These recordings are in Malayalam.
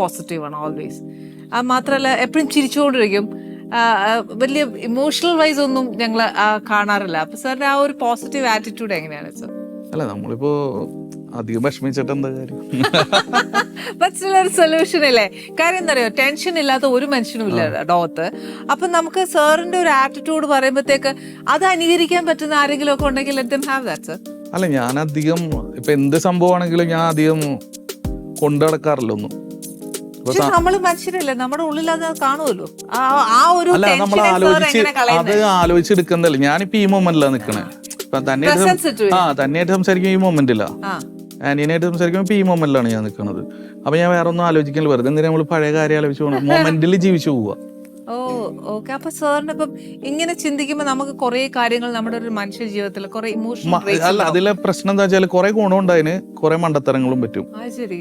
പോസിറ്റീവാണ് ഓൾവേസ് മാത്രമല്ല എപ്പോഴും ചിരിച്ചുകൊണ്ടിരിക്കും. വലിയ ഇമോഷണൽ വൈസ് ഒന്നും ഞങ്ങൾ കാണാറില്ല. അപ്പൊ സാറിന്റെ ആ ഒരു പോസിറ്റീവ് ആറ്റിറ്റ്യൂഡ് എങ്ങനെയാണ് സർ അല്ല നമ്മളിപ്പോ അധികം വിഷമിച്ചിട്ട് എന്താ കാര്യം? ഒരു സൊല്യൂഷൻ അല്ലേ? കാര്യം എന്താ പറയുക ടെൻഷൻ ഇല്ലാത്ത ഒരു മനുഷ്യനും ഇല്ല ഡോത്ത് അപ്പൊ നമുക്ക് സാറിന്റെ ഒരു ആറ്റിറ്റ്യൂഡ് പറയുമ്പോഴത്തേക്ക് അത് അനുകരിക്കാൻ പറ്റുന്ന ആരെങ്കിലും ഒക്കെ ഉണ്ടെങ്കിൽ let them have that sir അല്ല ഞാൻ അധികം ഇപ്പൊ എന്ത് സംഭവമാണെങ്കിലും ഞാൻ അധികം കൊണ്ടു നടക്കാറില്ല ഒന്നും. പക്ഷെ നമ്മൾ മനുഷ്യരല്ലേ നമ്മുടെ ഉള്ളിൽ അത് കാണുമല്ലോ ആ ഒരു അല്ല നമ്മൾ ആലോചിച്ച് അത് ആലോചിച്ചെടുക്കുന്നതല്ല ഞാനിപ്പോ ഈ മൊമെന്റിലാണ് നിക്കണേ. ഇപ്പൊ തന്നെയായിട്ട് ആ തന്നെയായിട്ട് സംസാരിക്കും ഈ മൊമെന്റില്ല ആ. ആന്റീനായിട്ട് സംസാരിക്കുമ്പോൾ ഇപ്പൊ ഈ മൊമെന്റിലാണ് ഞാൻ നിൽക്കുന്നത് അപ്പൊ ഞാൻ വേറെ ഒന്നും ആലോചിക്കാൻ വെറുതെ എന്തിനാ നമ്മൾ പഴയ കാര്യം ആലോചിച്ച് പോകണം മൊമെന്റിൽ ജീവിച്ചു പോവുക ഓ ഓക്കെ. അപ്പൊ സാറിന് ഇപ്പം ഇങ്ങനെ ചിന്തിക്കുമ്പോ നമുക്ക് കുറെ കാര്യങ്ങൾ നമ്മുടെ ഒരു മനുഷ്യ ജീവിതത്തിൽ കുറെ ഇമോഷൻ അല്ല അതിലെ പ്രശ്നം എന്താ വെച്ചാൽ കുറെ ഗുണം അതിന്. കുറെ മണ്ടത്തരങ്ങളും പറ്റും. ശരി.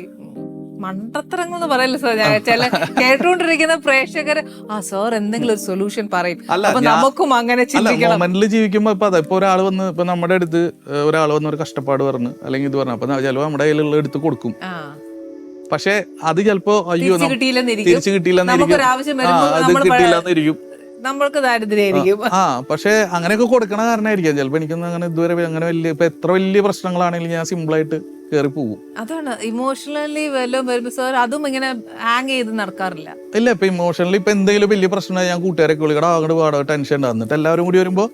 മണ്ടത്തരങ്ങൾ എന്ന് പറയല്ല സാർ? ഞാൻ ചില കേട്ടുകൊണ്ടിരിക്കുന്ന പ്രേക്ഷകർ ആ സാർ എന്തെങ്കിലും ഒരു സൊല്യൂഷൻ പറയും. അപ്പൊ നമുക്കും അങ്ങനെ ചിന്തിക്കണം. മൊമെന്റിൽ ജീവിക്കുമ്പോ ഇപ്പൊ അതെ ഇപ്പൊ ഒരാൾ വന്ന് ഇപ്പൊ നമ്മുടെ അടുത്ത് ഒരാൾ വന്ന് ഒരു കഷ്ടപ്പാട് പറഞ്ഞു അല്ലെങ്കിൽ ഇത് പറഞ്ഞു അപ്പൊ ചിലപ്പോ നമ്മുടെ കയ്യിലുള്ള എടുത്ത് കൊടുക്കും. പക്ഷെ അത് ചിലപ്പോ അയ്യോ തിരിച്ചു കിട്ടിയില്ലെന്നിരിക്കും. നമ്മൾക്ക് ദാരിദ്ര്യമായിരിക്കും. ആ പക്ഷെ അങ്ങനെയൊക്കെ കൊടുക്കണ കാരണമായിരിക്കാം ചിലപ്പോ എനിക്കൊന്നും അങ്ങനെ ഇതുവരെ അങ്ങനെ വലിയ ഇപ്പൊ എത്ര വലിയ പ്രശ്നങ്ങളാണെങ്കിലും ഞാൻ സിമ്പിൾ ആയിട്ട് കയറി പോകും. അതാണ് ഇമോഷണലി വല്ലതും വരുമ്പോ സാർ അതും ഇങ്ങനെ ഹാങ് ചെയ്ത് നടക്കാറില്ല. ഇല്ല ഇപ്പൊ ഇമോഷണലി ഇപ്പൊ എന്തെങ്കിലും വലിയ പ്രശ്നമായി ഞാൻ കൂട്ടുകാരൊക്കെ വിളിക്കടാ അങ്ങോട്ട് പാടോ ടെൻഷൻ ഉണ്ടാകുന്നിട്ട് എല്ലാവരും കൂടി വരുമ്പോ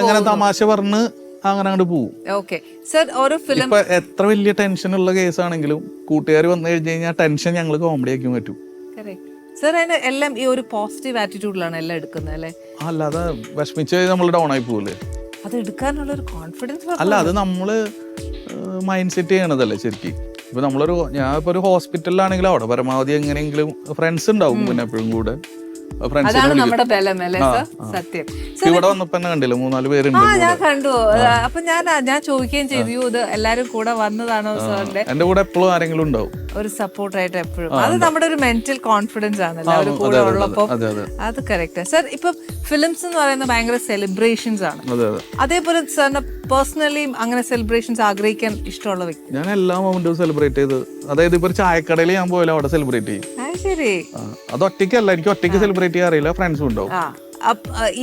അങ്ങനെ തമാശ പറഞ്ഞ് അങ്ങനെ അങ്ങോട്ട് പോകും. ഓക്കെ സർ ഓരോ ഫിലിം ഇപ്പൊ എത്ര വലിയ ടെൻഷൻ ഉള്ള കേസാണെങ്കിലും കൂട്ടുകാർ വന്നു കഴിഞ്ഞു കഴിഞ്ഞാൽ ടെൻഷൻ ഞങ്ങൾ കോമഡി ആക്കി പറ്റും. സർ അതിന് എല്ലാം ഈ ഒരു പോസിറ്റീവ് ആറ്റിറ്റ്യൂഡിലാണ് എല്ലാം എടുക്കുന്നത് അല്ലെ? അല്ലാതെ വിഷമിച്ച് നമ്മൾ ഡൗൺ ആയി പോകില്ലേ അത് എടുക്കാനുള്ള ഒരു കോൺഫിഡൻസ് അല്ല അത് നമ്മൾ മൈൻഡ് സെറ്റ് ചെയ്യണതല്ലേ ശരിക്കും? ഇപ്പൊ നമ്മളൊരു ഞാൻ ഇപ്പൊ ഒരു ഹോസ്പിറ്റലിലാണെങ്കിലും അവിടെ പരമാവധി എങ്ങനെയെങ്കിലും ഫ്രണ്ട്സ് ഉണ്ടാവും പിന്നെ എപ്പോഴും കൂടെ. അതാണ് നമ്മുടെ ബലം അല്ലേ സത്യം. ഇവിടെ വന്നപ്പോ കണ്ടില്ല? മൂന്നാൽ പേരുണ്ട് ആ ഞാൻ കണ്ടു. അപ്പൊ ഞാൻ ഞാൻ ചോദിക്കുകയും ചെയ്തു. ഇത് എല്ലാരും കൂടെ വന്നതാണോ സാറിന്റെ എന്റെ കൂടെ എപ്പോഴും ആരെങ്കിലും ഉണ്ടാവും. ഒരു സപ്പോർട്ടായിട്ട് എപ്പോഴും. അത് നമ്മുടെ ഒരു മെന്റൽ കോൺഫിഡൻസ് ആണ് എല്ലാവരും അതെ, കൂടെ അതെ, ഉള്ളപ്പോ അതെ കറക്റ്റ് സർ ഇപ്പൊ ഫിലിംസ് എന്ന് പറയുന്നത് ഭയങ്കര സെലിബ്രേഷൻസ് ആണ്. അതെ അതെ. അതേപോലെ സാറിന് പേഴ്സണലി അങ്ങനെ സെലിബ്രേഷൻസ് ആഗ്രഹിക്കാൻ ഇഷ്ടമുള്ള വ്യക്തി? ഞാൻ എല്ലാ മൊമെന്റും സെലിബ്രേറ്റ് ചെയ്ത് അതായത് ഇപ്പൊ ഒരു ചായക്കടയിൽ ഞാൻ പോയാലും അവിടെ സെലിബ്രേറ്റ് ചെയ്യും. ശരി. അത് ഒറ്റയ്ക്കല്ല എനിക്ക് ഒറ്റയ്ക്ക് സെലിബ്രേറ്റ് ചെയ്യാൻ അറിയില്ല ഫ്രണ്ട്സും ഉണ്ടാവും. ആ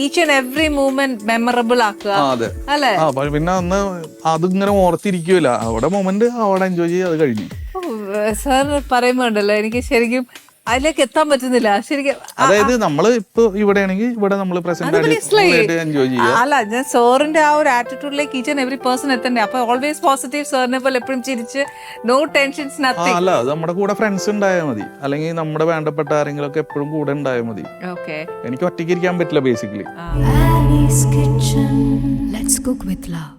each and every movement memorable ആക്കുക അല്ലെ? പിന്നെ അന്ന് അതിങ്ങനെ ഓർത്തിരിക്കൂല. അവിടെ മൊമെന്റ് അവിടെ എൻജോയ് ചെയ്ത് അത് കഴിഞ്ഞു. സാർ പറയുമ്പോണ്ടല്ലോ എനിക്ക് ശരിക്കും അതിലേക്ക് എത്താൻ പറ്റുന്നില്ല. ശരിക്കും അതായത് നമ്മൾ ഇപ്പൊ ഇവിടെ ആണെങ്കിൽ ഇവിടെ നമ്മൾ പ്രസന്റ് മനസ്സിലായി. ആയിട്ട് എൻജോയ് ആ, ചെയ്യുക അല്ല ഞാൻ സാറിന്റെ ആ ഒരു ആറ്റിറ്റ്യൂഡിലേക്ക് ഈച്ച് ആൻഡ് എവറി പേഴ്സൺ എത്തണ്ടേ? അപ്പൊ ഓൾവേസ് പോസിറ്റീവ് സാറിനെ പോലെ എപ്പോഴും ചിരിച്ച് നോ ടെൻഷൻസ് അല്ല നമ്മുടെ കൂടെ ഫ്രണ്ട്സ് ഉണ്ടായാൽ മതി. അല്ലെങ്കിൽ നമ്മുടെ വേണ്ടപ്പെട്ട ആരെങ്കിലും ഒക്കെ എപ്പോഴും കൂടെ ഉണ്ടായാൽ മതി. ഓക്കെ എനിക്ക് ഒറ്റയ്ക്ക് ഇരിക്കാൻ പറ്റില്ല basically Annie's Kitchen. Let's cook with love.